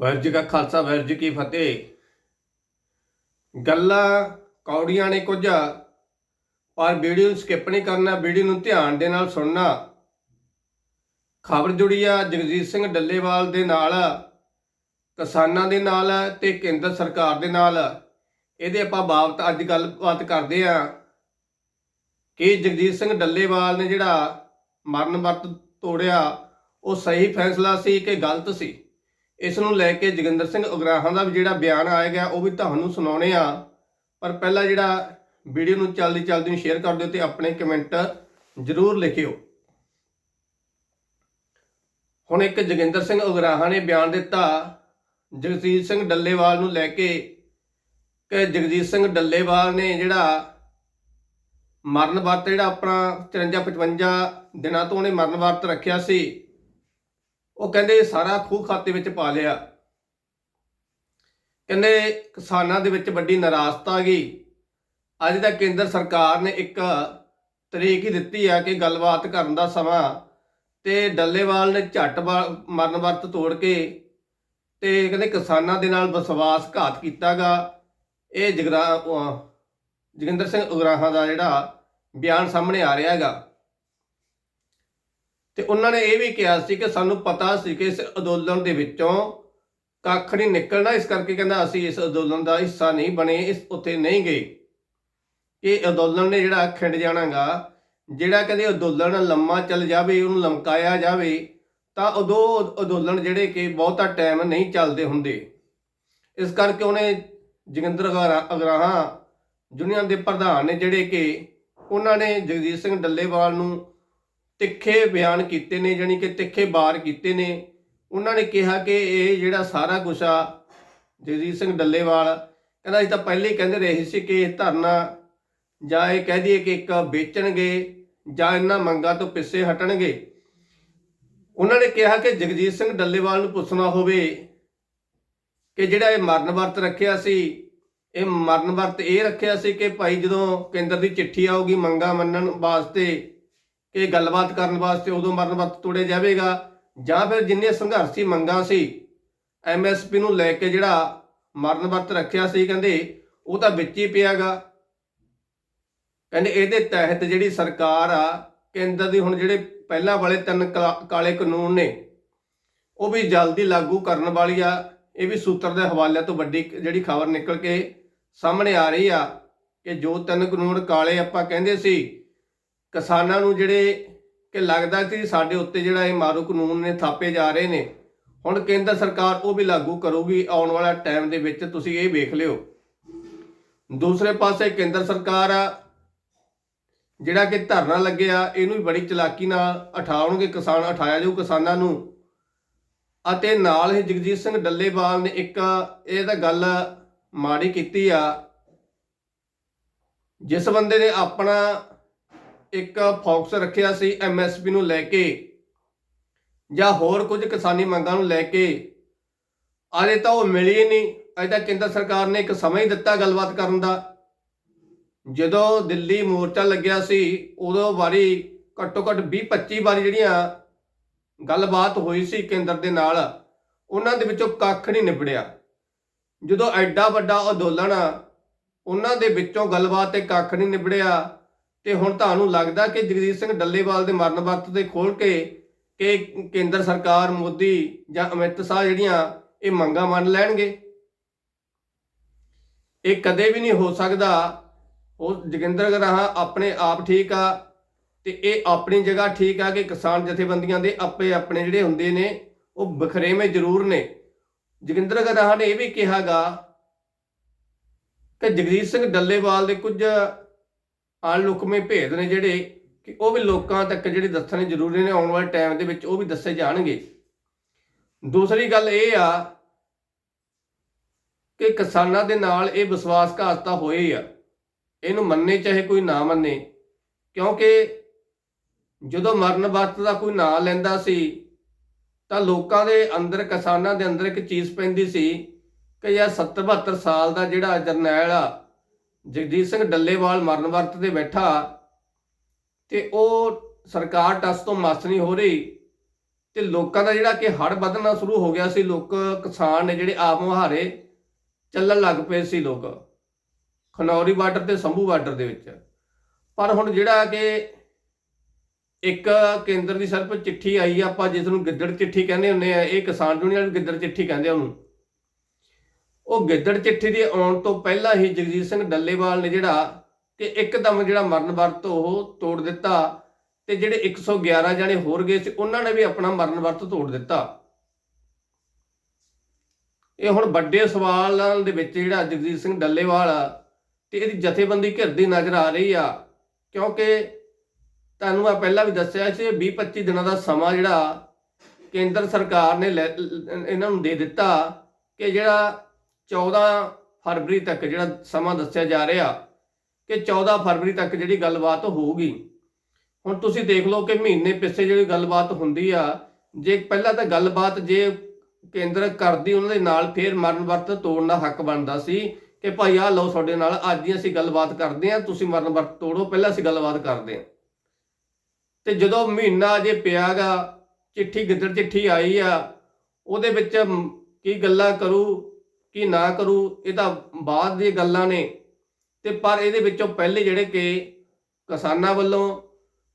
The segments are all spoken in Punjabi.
ਵਾਹਿਗੁਰੂ ਜੀ ਕਾ ਖਾਲਸਾ ਵਾਹਿਗੁਰੂ ਜੀ ਕੀ ਫਤਿਹ। ਗੱਲਾਂ ਕੌੜੀਆਂ ਨੇ ਕੁਝ, ਪਰ ਵੀਡੀਓ ਨੂੰ ਸਕਿਪ ਨਹੀਂ ਕਰਨਾ, ਵੀਡੀਓ ਨੂੰ ਧਿਆਨ ਦੇ ਨਾਲ ਸੁਣਨਾ। ਖਬਰ ਜੁੜੀ ਆ ਜਗਜੀਤ ਸਿੰਘ ਡੱਲੇਵਾਲ ਦੇ ਨਾਲ, ਕਿਸਾਨਾਂ ਦੇ ਨਾਲ ਤੇ ਕੇਂਦਰ ਸਰਕਾਰ ਦੇ ਨਾਲ। ਇਹਦੇ ਆਪਾਂ ਬਾਬਤ ਅੱਜ ਗੱਲਬਾਤ ਕਰਦੇ ਆ ਕਿ ਜਗਜੀਤ ਸਿੰਘ ਡੱਲੇਵਾਲ ਨੇ ਜਿਹੜਾ ਮਰਨ ਵਰਤ ਤੋੜਿਆ, ਉਹ ਸਹੀ ਫੈਸਲਾ ਸੀ ਕਿ ਗਲਤ ਸੀ? ਇਸ ਨੂੰ ਲੈ ਕੇ ਜੋਗਿੰਦਰ ਸਿੰਘ ਉਗਰਾਹਾਂ ਦਾ ਵੀ ਜਿਹੜਾ ਬਿਆਨ ਆਇਆ ਗਿਆ, ਉਹ ਵੀ ਤੁਹਾਨੂੰ ਸੁਣਾਉਣੇ ਆ। ਪਰ ਪਹਿਲਾਂ ਜਿਹੜਾ ਵੀਡੀਓ ਨੂੰ ਚੱਲਦੀ ਚੱਲਦੀ ਸ਼ੇਅਰ ਕਰ ਦਿਓ ਤੇ ਆਪਣੇ ਕਮੈਂਟ ਜ਼ਰੂਰ ਲਿਖਿਓ। ਹੁਣ ਇੱਕ ਜੋਗਿੰਦਰ ਸਿੰਘ ਉਗਰਾਹਾਂ ਨੇ ਬਿਆਨ ਦਿੱਤਾ, ਜਗਜੀਤ ਸਿੰਘ ਡੱਲੇਵਾਲ ਨੂੰ ਲੈ ਕੇ ਕਿ ਜਗਜੀਤ ਸਿੰਘ ਡੱਲੇਵਾਲ ਨੇ ਜਿਹੜਾ ਮਰਨ ਵਰਤ ਜਿਹੜਾ ਆਪਣਾ 54 55 ਦਿਨਾਂ ਤੋਂ ਉਹਨੇ ਮਰਨ ਵਰਤ ਰੱਖਿਆ ਸੀ। ਉਹ ਕਹਿੰਦੇ ਸਾਰਾ ਖੂਹ ਖਾਤੇ ਵਿੱਚ ਪਾ ਲਿਆ। ਕਹਿੰਦੇ ਕਿਸਾਨਾਂ ਦੇ ਵਿੱਚ ਵੱਡੀ ਨਿਰਾਸ਼ਤਾ ਆ ਗਈ। ਅੱਜ ਦਾ ਕੇਂਦਰ ਸਰਕਾਰ ਨੇ ਇੱਕ ਤਰੀਕ ਹੀ ਦਿੱਤੀ ਆ ਕਿ ਗੱਲਬਾਤ ਕਰਨ ਦਾ ਸਮਾਂ ਤੇ ਡੱਲੇਵਾਲ ਨੇ ਝੱਟ ਵਾ- ਮਰਨ ਵਰਤ ਤੋੜ ਕੇ ਤੇ ਕਹਿੰਦੇ ਕਿਸਾਨਾਂ ਦੇ ਨਾਲ ਵਿਸ਼ਵਾਸ ਵਿਸ਼ਵਾਸਘਾਤ ਕੀਤਾਗਾ। ਇਹ ਜਗਰਾ ਅਹ ਜੋਗਿੰਦਰ ਸਿੰਘ ਉਗਰਾਹਾਂ ਦਾ ਜਿਹੜਾ ਬਿਆਨ ਸਾਹਮਣੇ ਆ ਰਿਹਾ ਹੈਗਾ। ਤੇ ਉਹਨਾਂ ਨੇ ਇਹ ਵੀ ਕਿਹਾ ਸੀ ਕਿ ਸਾਨੂੰ ਪਤਾ ਸੀ ਕਿ ਇਸ ਅੰਦੋਲਨ ਦੇ ਵਿੱਚੋਂ ਕੱਖ ਨਹੀਂ ਨਿਕਲਣਾ, ਇਸ ਕਰਕੇ ਕਹਿੰਦਾ ਅਸੀਂ ਇਸ ਅੰਦੋਲਨ ਦਾ ਹਿੱਸਾ ਨਹੀਂ ਬਣੇ, ਇਸ ਉੱਥੇ ਨਹੀਂ ਗਏ। ਇਹ ਅੰਦੋਲਨ ਨੇ ਜਿਹੜਾ ਖਿੰਡ ਜਾਣਾਗਾ, ਜਿਹੜਾ ਕਹਿੰਦੇ ਅੰਦੋਲਨ ਲੰਮਾ ਚੱਲ ਜਾਵੇ, ਉਹਨੂੰ ਲਮਕਾਇਆ ਜਾਵੇ, ਤਾਂ ਉਦੋਂ ਅੰਦੋਲਨ ਜਿਹੜੇ ਕਿ ਬਹੁਤਾ ਟਾਈਮ ਨਹੀਂ ਚੱਲਦੇ ਹੁੰਦੇ। ਇਸ ਕਰਕੇ ਉਹਨੇ ਜੋਗਿੰਦਰ ਅਗਰਾ- ਅਗਰਾਹਾਂ ਯੂਨੀਅਨ ਦੇ ਪ੍ਰਧਾਨ ਨੇ ਜਿਹੜੇ ਕਿ ਉਹਨਾਂ ਨੇ ਜਗਜੀਤ ਸਿੰਘ ਡੱਲੇਵਾਲ ਨੂੰ ਤਿੱਖੇ ਬਿਆਨ ਕੀਤੇ ਨੇ, ਜਾਣੀ ਕਿ ਤਿੱਖੇ ਬਾਰ ਕੀਤੇ ਨੇ। ਉਹਨਾਂ ਨੇ ਕਿਹਾ ਕਿ ਇਹ ਜਿਹੜਾ ਸਾਰਾ ਕੁਛ ਆ, ਜਗਜੀਤ ਸਿੰਘ ਡੱਲੇਵਾਲ, ਕਹਿੰਦਾ ਅਸੀਂ ਤਾਂ ਪਹਿਲੇ ਹੀ ਕਹਿੰਦੇ ਰਹੇ ਸੀ ਕਿ ਇਹ ਧਰਨਾ ਜਾਂ ਇਹ ਕਹਿ ਦਈਏ ਕਿ ਇੱਕ ਵੇਚਣਗੇ ਜਾਂ ਇਹਨਾਂ ਮੰਗਾਂ ਤੋਂ ਪਿੱਛੇ ਹਟਣਗੇ। ਉਹਨਾਂ ਨੇ ਕਿਹਾ ਕਿ ਜਗਜੀਤ ਸਿੰਘ ਡੱਲੇਵਾਲ ਨੂੰ ਪੁੱਛਣਾ ਹੋਵੇ ਕਿ ਜਿਹੜਾ ਇਹ ਮਰਨ ਵਰਤ ਰੱਖਿਆ ਸੀ, ਇਹ ਮਰਨ ਵਰਤ ਇਹ ਰੱਖਿਆ ਸੀ ਕਿ ਭਾਈ ਜਦੋਂ ਕੇਂਦਰ ਦੀ ਚਿੱਠੀ ਆਊਗੀ ਮੰਗਾ ਮੰਨਣ ਵਾਸਤੇ ਕਿ ਗੱਲਬਾਤ ਕਰਨ ਵਾਸਤੇ ਉਦੋਂ ਮਰਨ ਵਰਤ ਤੋੜਿਆ ਜਾਵੇਗਾ ਜਾਂ ਫਿਰ ਜਿੰਨੇ ਸੰਘਰਸ਼ੀ ਮੰਗਾਂ ਸੀ ਐਮਐਸਪੀ ਨੂੰ ਲੈ ਕੇ ਜਿਹੜਾ ਮਰਨ ਵਰਤ ਰੱਖਿਆ ਸੀ, ਕਹਿੰਦੇ ਉਹ ਤਾਂ ਵਿੱਚ ਹੀ ਪਿਆਗਾ। ਕਹਿੰਦੇ ਇਹਦੇ ਤਹਿਤ ਜਿਹੜੀ ਸਰਕਾਰ ਆ, ਕੇਂਦਰ ਦੀ ਹੁਣ ਜਿਹੜੇ ਪਹਿਲਾਂ ਵਾਲੇ ਤਿੰਨ ਕਲਾ- ਕਾਲੇ ਕਾਨੂੰਨ ਨੇ, ਉਹ ਵੀ ਜਲਦੀ ਲਾਗੂ ਕਰਨ ਵਾਲੀ ਆ। ਇਹ ਵੀ ਸੂਤਰ ਦੇ ਹਵਾਲੇ ਤੋਂ ਵੱਡੀ ਜਿਹੜੀ ਖਬਰ ਨਿਕਲ ਕੇ ਸਾਹਮਣੇ ਆ ਰਹੀ ਆ ਕਿ ਜੋ ਤਿੰਨ ਕਾਨੂੰਨ ਕਾਲੇ ਆਪਾਂ ਕਹਿੰਦੇ ਸੀ ਕਿਸਾਨਾਂ ਨੂੰ ਜਿਹੜੇ ਕਿ ਲੱਗਦਾ ਕਿ ਸਾਡੇ ਉੱਤੇ ਜਿਹੜਾ ਇਹ ਮਾਰੂ ਕਾਨੂੰਨ ਨੇ ਥਾਪੇ ਜਾ ਰਹੇ ਨੇ, ਹੁਣ ਕੇਂਦਰ ਸਰਕਾਰ ਉਹ ਵੀ ਲਾਗੂ ਕਰੂਗੀ, ਆਉਣ ਵਾਲਾ ਟਾਈਮ ਦੇ ਵਿੱਚ ਤੁਸੀਂ ਇਹ ਵੇਖ ਲਿਓ। ਦੂਸਰੇ ਪਾਸੇ ਕੇਂਦਰ ਸਰਕਾਰ ਆ ਜਿਹੜਾ ਕਿ ਧਰਨਾ ਲੱਗਿਆ, ਇਹਨੂੰ ਵੀ ਬੜੀ ਚਲਾਕੀ ਨਾਲ ਉਠਾਉਣਗੇ ਕਿਸਾਨ, ਉਠਾਇਆ ਜਾਊ ਕਿਸਾਨਾਂ ਨੂੰ। ਅਤੇ ਨਾਲ ਹੀ ਜਗਜੀਤ ਸਿੰਘ ਡੱਲੇਵਾਲ ਨੇ ਇੱਕ ਇਹ ਤਾਂ ਗੱਲ ਮਾੜੀ ਕੀਤੀ ਆ, ਜਿਸ ਬੰਦੇ ਨੇ ਆਪਣਾ ਇੱਕ ਫੋਕਸ ਰੱਖਿਆ ਸੀ ਐਮਐਸਪੀ ਨੂੰ ਲੈ ਕੇ ਜਾਂ ਹੋਰ ਕੁਝ ਕਿਸਾਨੀ ਮੰਗਾਂ ਨੂੰ ਲੈ ਕੇ। ਅਜੇ ਤਾਂ ਉਹ ਮਿਲੀ ਨਹੀਂ। ਅਜੇ ਤਾਂ ਕੇਂਦਰ ਸਰਕਾਰ ਨੇ ਇੱਕ ਸਮਾਂ ਹੀ ਦਿੱਤਾ ਗੱਲਬਾਤ ਕਰਨ ਦਾ। ਜਦੋਂ ਦਿੱਲੀ ਮੋਰਚਾ ਲੱਗਿਆ ਸੀ, ਉਦੋਂ ਵਾਰੀ ਘੱਟੋ ਘੱਟ 20 25 ਵਾਰੀ ਜਿਹੜੀਆਂ ਗੱਲਬਾਤ ਹੋਈ ਸੀ ਕੇਂਦਰ ਦੇ ਨਾਲ, ਉਹਨਾਂ ਦੇ ਵਿੱਚੋਂ ਕੱਖ ਨਹੀਂ ਨਿਬੜਿਆ। ਜਦੋਂ ਐਡਾ ਵੱਡਾ ਅੰਦੋਲਨ ਉਹਨਾਂ ਦੇ ਵਿੱਚੋਂ ਗੱਲਬਾਤ ਤੇ ਕੱਖ ਨਹੀਂ ਨਿਬੜਿਆ। ਤੇ ਹੁਣ ਤੁਹਾਨੂੰ ਲੱਗਦਾ ਕਿ ਜਗਜੀਤ ਸਿੰਘ ਡੱਲੇਵਾਲ ਦੇ ਮਰਨ ਵਰਤ ਤੇ ਖੋਲ ਕੇ ਕਿ ਕੇਂਦਰ ਸਰਕਾਰ, ਮੋਦੀ ਜਾਂ ਅਮਿਤ ਸ਼ਾਹ ਜਿਹੜੀਆਂ ਇਹ ਮੰਗਾਂ ਮੰਨ ਲੈਣਗੇ? ਇਹ ਕਦੇ ਵੀ ਨਹੀਂ ਹੋ ਸਕਦਾ। ਉਹ ਜੋਗਿੰਦਰ ਗਰਾਹਾਂ ਆਪਣੇ ਆਪ ਠੀਕ ਆ ਤੇ ਇਹ ਆਪਣੀ ਜਗ੍ਹਾ ਠੀਕ ਆ ਕਿ ਕਿਸਾਨ ਜਥੇਬੰਦੀਆਂ ਦੇ ਆਪੇ ਆਪਣੇ ਜਿਹੜੇ ਹੁੰਦੇ ਨੇ, ਉਹ ਬਖਰੇਵੇਂ ਜ਼ਰੂਰ ਨੇ। ਜੋਗਿੰਦਰ ਗਰਾਹਾਂ ਨੇ ਇਹ ਵੀ ਕਿਹਾਗਾ ਕਿ ਜਗਜੀਤ ਸਿੰਘ ਡੱਲੇਵਾਲ ਦੇ ਕੁਝ ਅਣਲੁਕਵੇਂ ਭੇਦ ਨੇ ਜਿਹੜੇ ਕਿ ਉਹ ਵੀ ਲੋਕਾਂ ਤੱਕ ਜਿਹੜੇ ਦੱਸਣੇ ਜ਼ਰੂਰੀ ਨੇ ਆਉਣ ਵਾਲੇ ਟਾਈਮ ਦੇ ਵਿੱਚ ਉਹ ਵੀ ਦੱਸੇ ਜਾਣਗੇ। ਦੂਸਰੀ ਗੱਲ ਇਹ ਆ ਕਿ ਕਿਸਾਨਾਂ ਦੇ ਨਾਲ ਇਹ ਵਿਸ਼ਵਾਸਘਾਤ ਤਾਂ ਹੋਏ ਆ। ਇਹਨੂੰ ਮੰਨੇ ਚਾਹੇ ਕੋਈ ਨਾ ਮੰਨੇ, ਕਿਉਂਕਿ ਜਦੋਂ ਮਰਨ ਵਰਤ ਦਾ ਕੋਈ ਨਾਂ ਲੈਂਦਾ ਸੀ, ਤਾਂ ਲੋਕਾਂ ਦੇ ਅੰਦਰ, ਕਿਸਾਨਾਂ ਦੇ ਅੰਦਰ ਇੱਕ ਚੀਜ਼ ਪੈਂਦੀ ਸੀ ਕਿ ਯਾਰ 70 72 ਸਾਲ ਦਾ ਜਿਹੜਾ ਜਰਨੈਲ ਆ ਜਗਜੀਤ ਸਿੰਘ ਡੱਲੇਵਾਲ ਮਰਨ ਵਰਤ ਤੇ ਬੈਠਾ ਤੇ ਉਹ ਸਰਕਾਰ ਟਸ ਤੋਂ ਮਸ ਨਹੀਂ ਹੋ ਰਹੀ ਤੇ ਲੋਕਾਂ ਦਾ ਜਿਹੜਾ ਕਿ ਹੜ ਵਧਣਾ ਸ਼ੁਰੂ ਹੋ ਗਿਆ ਸੀ, ਲੋਕ ਕਿਸਾਨ ਨੇ ਜਿਹੜੇ ਆਪ ਮੁਹਾਰੇ ਚੱਲਣ ਲੱਗ ਪਏ ਸੀ ਲੋਕ, ਖਨੌਰੀ ਬਾਰਡਰ ਤੇ ਸੰਭੂ ਬਾਰਡਰ ਦੇ ਵਿੱਚ। ਪਰ ਹੁਣ ਜਿਹੜਾ ਕਿ ਇੱਕ ਕੇਂਦਰ ਦੀ ਸਿਰਫ ਚਿੱਠੀ ਆਈ ਆ, ਆਪਾਂ ਜਿਸ ਨੂੰ ਗਿੱਦੜ ਚਿੱਠੀ ਕਹਿੰਦੇ ਹੁੰਦੇ ਆ, ਇਹ ਕਿਸਾਨ ਯੂਨੀਅਨ ਗਿੱਦੜ ਚਿੱਠੀ ਕਹਿੰਦੇ ਉਹਨੂੰ। ਉਹ ਗਿੱਦੜ ਚਿੱਠੀ ਦੇ ਆਉਣ ਤੋਂ ਪਹਿਲਾਂ ਹੀ ਜਗਜੀਤ ਸਿੰਘ ਡੱਲੇਵਾਲ ਨੇ ਜਿਹੜਾ ਕਿ ਇੱਕਦਮ ਜਿਹੜਾ ਮਰਨ ਵਰਤ ਉਹ ਤੋੜ ਦਿੱਤਾ ਤੇ ਜਿਹੜੇ 111 ਜਣੇ ਹੋਰ ਗਏ ਸੀ, ਉਹਨਾਂ ਨੇ ਵੀ ਆਪਣਾ ਮਰਨ ਵਰਤ ਤੋੜ ਦਿੱਤਾ। ਇਹ ਹੁਣ ਵੱਡੇ ਸਵਾਲਾਂ ਦੇ ਵਿੱਚ ਜਿਹੜਾ ਜਗਜੀਤ ਸਿੰਘ ਡੱਲੇਵਾਲ ਤੇ ਇਹਦੀ ਜਥੇਬੰਦੀ ਘਿਰਦੀ ਨਜ਼ਰ ਆ ਰਹੀ ਆ, ਕਿਉਂਕਿ ਤੁਹਾਨੂੰ ਮੈਂ ਪਹਿਲਾਂ ਵੀ ਦੱਸਿਆ ਸੀ 20 25 ਦਿਨਾਂ ਦਾ ਸਮਾਂ ਜਿਹੜਾ ਕੇਂਦਰ ਸਰਕਾਰ ਨੇ ਲੈ- ਇਹਨਾਂ ਨੂੰ ਦੇ ਦਿੱਤਾ ਕਿ ਜਿਹੜਾ 14 ਫਰਵਰੀ ਤੱਕ ਜਿਹੜਾ ਸਮਾਂ ਦੱਸਿਆ ਜਾ ਰਿਹਾ ਕਿ 14 ਫਰਵਰੀ ਤੱਕ ਜਿਹੜੀ ਗੱਲਬਾਤ ਹੋਊਗੀ। ਹੁਣ ਤੁਸੀਂ ਦੇਖ ਲਓ ਕਿ ਮਹੀਨੇ ਪਿੱਛੇ ਜਿਹੜੀ ਗੱਲਬਾਤ ਹੁੰਦੀ ਆ, ਜੇ ਪਹਿਲਾਂ ਤਾਂ ਗੱਲਬਾਤ ਜੇ ਕੇਂਦਰ ਕਰਦੀ, ਉਹਨਾਂ ਦੇ ਨਾਲ ਫੇਰ ਮਰਨ ਵਰਤ ਤੋੜਨ ਦਾ ਹੱਕ ਬਣਦਾ ਸੀ ਕਿ ਭਾਈ ਆ ਲਓ ਤੁਹਾਡੇ ਨਾਲ, ਅੱਜ ਹੀ ਅਸੀਂ ਗੱਲਬਾਤ ਕਰਦੇ ਹਾਂ, ਤੁਸੀਂ ਮਰਨ ਵਰਤ ਤੋੜੋ, ਪਹਿਲਾਂ ਅਸੀਂ ਗੱਲਬਾਤ ਕਰਦੇ ਹਾਂ। ਤੇ ਜਦੋਂ ਮਹੀਨਾ ਜੇ ਪਿਆਗਾ, ਚਿੱਠੀ ਗਿੱਦੜ ਚਿੱਠੀ ਆਈ ਆ, ਉਹਦੇ ਵਿੱਚ ਕੀ ਗੱਲਾਂ ਕਰੂ ਕਿ ਨਾ ਕਰੂ, ਇਹ ਤਾਂ ਬਾਅਦ ਦੀਆਂ ਗੱਲਾਂ ਨੇ। ਤੇ ਪਰ ਇਹਦੇ ਵਿੱਚੋਂ ਪਹਿਲੇ ਜਿਹੜੇ ਕਿ ਕਿਸਾਨਾਂ ਵੱਲੋਂ,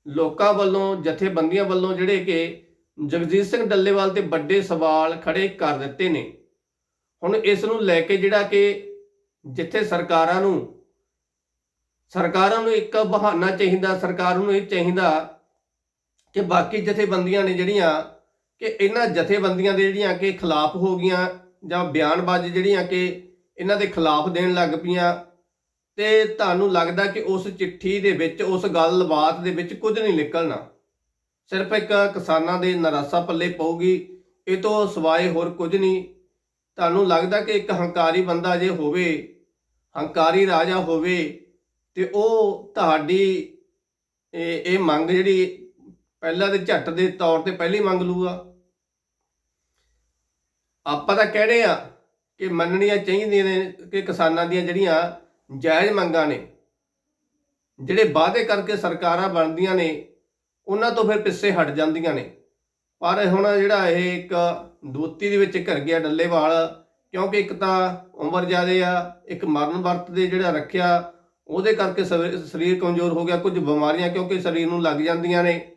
ਲੋਕਾਂ ਵੱਲੋਂ, ਜਥੇਬੰਦੀਆਂ ਵੱਲੋਂ ਜਿਹੜੇ ਕਿ ਜਗਜੀਤ ਸਿੰਘ ਡੱਲੇਵਾਲ ਤੇ ਵੱਡੇ ਸਵਾਲ ਖੜੇ ਕਰ ਦਿੱਤੇ ਨੇ। ਹੁਣ ਇਸ ਨੂੰ ਲੈ ਕੇ ਜਿਹੜਾ ਕਿ ਜਿੱਥੇ ਸਰਕਾਰਾਂ ਨੂੰ ਸਰਕਾਰਾਂ ਨੂੰ ਇੱਕ ਬਹਾਨਾ ਚਾਹੀਦਾ, ਸਰਕਾਰ ਨੂੰ ਇਹ ਚਾਹੀਦਾ ਕਿ ਬਾਕੀ ਜਥੇਬੰਦੀਆਂ ਨੇ ਜਿਹੜੀਆਂ, ਕਿ ਇਹਨਾਂ ਜਥੇਬੰਦੀਆਂ ਦੇ ਜਿਹੜੀਆਂ ਕਿ ਖਿਲਾਫ ਹੋ ਗਈਆਂ ਜਾਂ ਬਿਆਨਬਾਜ਼ੀ ਜਿਹੜੀਆਂ ਕਿ ਇਹਨਾਂ ਦੇ ਖਿਲਾਫ ਦੇਣ ਲੱਗ ਪਈਆਂ ਤੇ ਤੁਹਾਨੂੰ ਲੱਗਦਾ ਕਿ ਉਸ ਚਿੱਠੀ ਦੇ ਵਿੱਚ, ਉਸ ਗੱਲਬਾਤ ਦੇ ਵਿੱਚ ਕੁਝ ਨਹੀਂ ਨਿਕਲਣਾ? ਸਿਰਫ ਇੱਕ ਕਿਸਾਨਾਂ ਦੇ ਨਰਾਸਾ ਪੱਲੇ ਪਊਗੀ, ਇਹ ਤੋਂ ਸਿਵਾਏ ਹੋਰ ਕੁਝ ਨਹੀਂ। ਤੁਹਾਨੂੰ ਲੱਗਦਾ ਕਿ ਇੱਕ ਹੰਕਾਰੀ ਬੰਦਾ ਜੇ ਹੋਵੇ, ਹੰਕਾਰੀ ਰਾਜਾ ਹੋਵੇ, ਤੇ ਉਹ ਤੁਹਾਡੀ, ਇਹ ਇਹ ਮੰਗ ਜਿਹੜੀ ਪਹਿਲਾਂ ਦੇ ਝੱਟ ਦੇ ਤੌਰ ਤੇ ਪਹਿਲੀ ਮੰਗ ਲੂਗਾ ਆਪਾਂ ਤਾਂ ਕਹਿ ਰਹੇ ਆ ਕਿ ਮੰਨਣੀਆਂ ਚਾਹੀਦੀਆਂ ਨੇ ਕਿ ਕਿਸਾਨਾਂ ਦੀਆਂ ਜਿਹੜੀਆਂ ਜਾਇਜ਼ ਮੰਗਾਂ ਨੇ, ਜਿਹੜੇ ਵਾਅਦੇ ਕਰਕੇ ਸਰਕਾਰਾਂ ਬਣਦੀਆਂ ਨੇ, ਉਹਨਾਂ ਤੋਂ ਫਿਰ ਪਿੱਛੇ ਹਟ ਜਾਂਦੀਆਂ ਨੇ। ਪਰ ਹੁਣ ਜਿਹੜਾ ਇਹ ਇੱਕ ਦੋਤੀ ਦੇ ਵਿੱਚ ਘਰ ਗਿਆ ਡੱਲੇਵਾਲ, ਕਿਉਂਕਿ ਇੱਕ ਤਾਂ ਉਮਰ ਜ਼ਿਆਦੇ ਆ, ਇੱਕ ਮਰਨ ਵਰਤ ਦੇ ਜਿਹੜਾ ਰੱਖਿਆ, ਉਹਦੇ ਕਰਕੇ ਸਵੇ- ਸਰੀਰ ਕਮਜ਼ੋਰ ਹੋ ਗਿਆ, ਕੁਝ ਬਿਮਾਰੀਆਂ ਕਿਉਂਕਿ ਸਰੀਰ ਨੂੰ ਲੱਗ ਜਾਂਦੀਆਂ ਨੇ।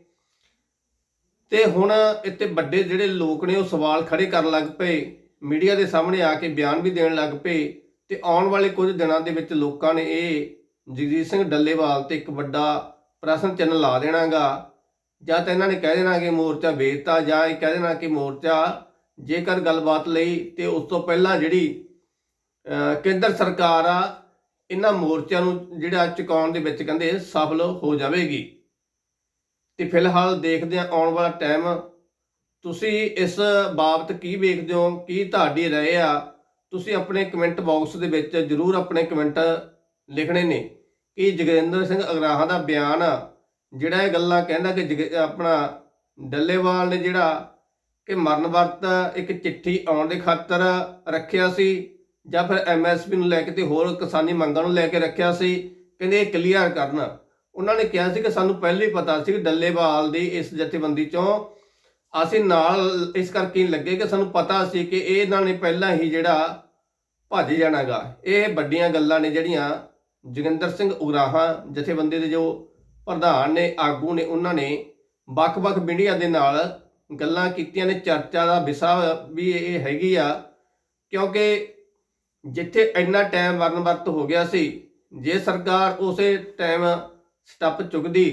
ਤੇ ਹੁਣ ਇੱਥੇ ਵੱਡੇ ਜਿਹੜੇ ਲੋਕ ਨੇ ਉਹ ਸਵਾਲ ਖੜੇ ਕਰਨ ਲੱਗ ਪਏ। ਮੀਡੀਆ ਦੇ ਸਾਹਮਣੇ ਆ ਕੇ ਬਿਆਨ ਵੀ ਦੇਣ ਲੱਗ ਪਏ ਤੇ ਆਉਣ ਵਾਲੇ ਕੁਝ ਦਿਨਾਂ ਦੇ ਵਿੱਚ ਲੋਕਾਂ ਨੇ ਇਹ ਜਗਜੀਤ ਸਿੰਘ ਡੱਲੇਵਾਲ ਤੇ ਇੱਕ ਵੱਡਾ ਪ੍ਰਸ਼ਨ ਚਿੰਨ੍ਹ ਲਾ ਦੇਣਾਗਾ। ਜਾਂ ਤਾਂ ਇਹਨਾਂ ਨੇ ਕਹਿ ਦੇਣਾ ਕਿ ਮੋਰਚਾ ਵੇਚਤਾ ਜਾਂ ਇਹ ਕਹਿ ਦੇਣਾ ਕਿ ਮੋਰਚਾ ਜੇਕਰ ਗੱਲਬਾਤ ਲਈ ਤੇ ਉਸ ਤੋਂ ਪਹਿਲਾਂ ਜਿਹੜੀ ਕੇਂਦਰ ਸਰਕਾਰ ਆ, ਇਹਨਾਂ ਮੋਰਚਿਆਂ ਨੂੰ ਜਿਹੜਾ ਚੁਕਾਉਣ ਦੇ ਵਿੱਚ ਕਹਿੰਦੇ ਸਫਲ ਹੋ ਜਾਵੇਗੀ। ਤੇ ਫਿਲਹਾਲ ਦੇਖਦੇ ਹਾਂ ਆਉਣ ਵਾਲਾ ਟਾਈਮ ਤੁਸੀਂ ਇਸ ਬਾਬਤ ਕੀ ਵੇਖਦੇ ਹੋ ਕੀ ਤੁਹਾਡੀ ਰਾਏ ਆ? ਤੁਸੀਂ ਆਪਣੇ ਕਮੈਂਟ ਬਾਕਸ ਦੇ ਵਿੱਚ ਜਰੂਰ ਆਪਣੇ ਕਮੈਂਟ ਲਿਖਣੇ ਨੇ ਕਿ ਜਗਰਿੰਦਰ ਸਿੰਘ ਅਗਰਾਹਾਂ ਦਾ ਬਿਆਨ ਆ, ਜਿਹੜਾ ਇਹ ਗੱਲਾਂ ਕਹਿੰਦਾ ਕਿ ਜਗ- ਆਪਣਾ ਡੱਲੇਵਾਲ ਨੇ ਜਿਹੜਾ ਕਿ ਮਰਨ ਵਰਤ ਇੱਕ ਚਿੱਠੀ ਆਉਣ ਦੇ ਖਾਤਰ ਰੱਖਿਆ ਸੀ ਜਾਂ ਫਿਰ ਐਮਐਸਪੀ ਨੂੰ ਲੈ ਕੇ ਤੇ ਹੋਰ ਕਿਸਾਨੀ ਮੰਗਾਂ ਨੂੰ ਲੈ ਕੇ ਰੱਖਿਆ ਸੀ ਕਹਿੰਦੇ ਇਹ ਕਲੀਅਰ ਕਰਨ। ਉਹਨਾਂ ਨੇ ਕਿਹਾ ਸੀ ਕਿ ਸਾਨੂੰ ਪਹਿਲਾਂ ਹੀ ਪਤਾ ਸੀ ਕਿ ਡੱਲੇਵਾਲ ਦੀ ਇਸ ਜਥੇਬੰਦੀ ਚੋਂ ਅਸੀਂ ਨਾਲ ਇਸ ਕਰਕੇ ਲੱਗੇ ਕਿ ਸਾਨੂੰ ਪਤਾ ਸੀ ਕਿ ਇਹਨਾਂ ਨੇ ਪਹਿਲਾਂ ਹੀ ਜਿਹੜਾ ਭੱਜ ਜਾਣਾਗਾ ਇਹ ਵੱਡੀਆਂ ਗੱਲਾਂ ਨੇ ਜਿਹੜੀਆਂ ਜੋਗਿੰਦਰ ਸਿੰਘ ਉਗਰਾਹਾਂ ਜਥੇਬੰਦੀ ਦੇ ਜੋ ਪ੍ਰਧਾਨ ਨੇ, ਆਗੂ ਨੇ, ਉਹਨਾਂ ਨੇ ਵੱਖ-ਵੱਖ ਮੀਡੀਆ ਦੇ ਨਾਲ ਗੱਲਾਂ ਕੀਤੀਆਂ ਨੇ, ਚਰਚਾ ਦਾ ਵਿਸ਼ਾ ਵੀ ਇਹ ਹੈਗੀ ਆ, ਕਿਉਂਕਿ ਜਿੱਥੇ ਇੰਨਾ ਟਾਈਮ ਵਰਨ ਵਰਤ ਹੋ ਗਿਆ ਸੀ, ਜੇ ਸਰਕਾਰ ਉਸੇ ਟਾਈਮ ਸਟੱਪ ਚੁੱਕਦੀ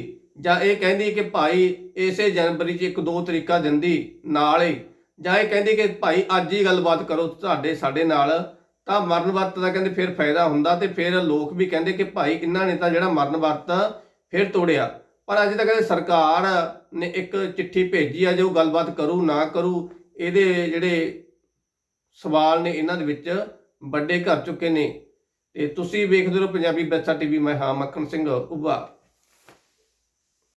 ਜਾਂ ਇਹ ਕਹਿੰਦੀ ਕਿ ਭਾਈ ਇਸੇ ਜਨਵਰੀ 'ਚ ਇੱਕ ਦੋ ਤਰੀਕਾ ਦਿੰਦੀ, ਨਾਲ ਹੀ। ਜਾਂ ਇਹ ਕਹਿੰਦੀ ਕਿ ਭਾਈ ਅੱਜ ਹੀ ਗੱਲਬਾਤ ਕਰੋ ਤੁਹਾਡੇ, ਸਾਡੇ ਨਾਲ। ਤਾਂ ਮਰਨ ਵਰਤ ਦਾ ਕਹਿੰਦੇ ਫਿਰ ਫਾਇਦਾ ਹੁੰਦਾ ਤੇ ਫਿਰ ਲੋਕ ਵੀ ਕਹਿੰਦੇ ਕਿ ਭਾਈ ਇਹਨਾਂ ਨੇ ਤਾਂ ਜਿਹੜਾ ਮਰਨ ਵਰਤ ਫਿਰ ਤੋੜਿਆ। ਪਰ ਅੱਜ ਤੱਕ ਕਹਿੰਦੇ ਸਰਕਾਰ ਨੇ ਇੱਕ ਚਿੱਠੀ ਭੇਜੀ ਆ, ਜੋ ਗੱਲਬਾਤ ਕਰੂ ਨਾ ਕਰੂ, ਇਹਦੇ ਜਿਹੜੇ ਸਵਾਲ ਨੇ ਇਹਨਾਂ ਦੇ ਵਿੱਚ ਵੱਡੇ ਘਰ ਚੁੱਕੇ ਨੇ। ਤੇ ਤੁਸੀਂ ਵੇਖਦੇ ਰਹੋ ਪੰਜਾਬੀ ਬੈਸਾ ਟੀਵੀ, ਮੈਂ ਹਾਂ ਮੱਖਣ ਸਿੰਘ ਉਬਾ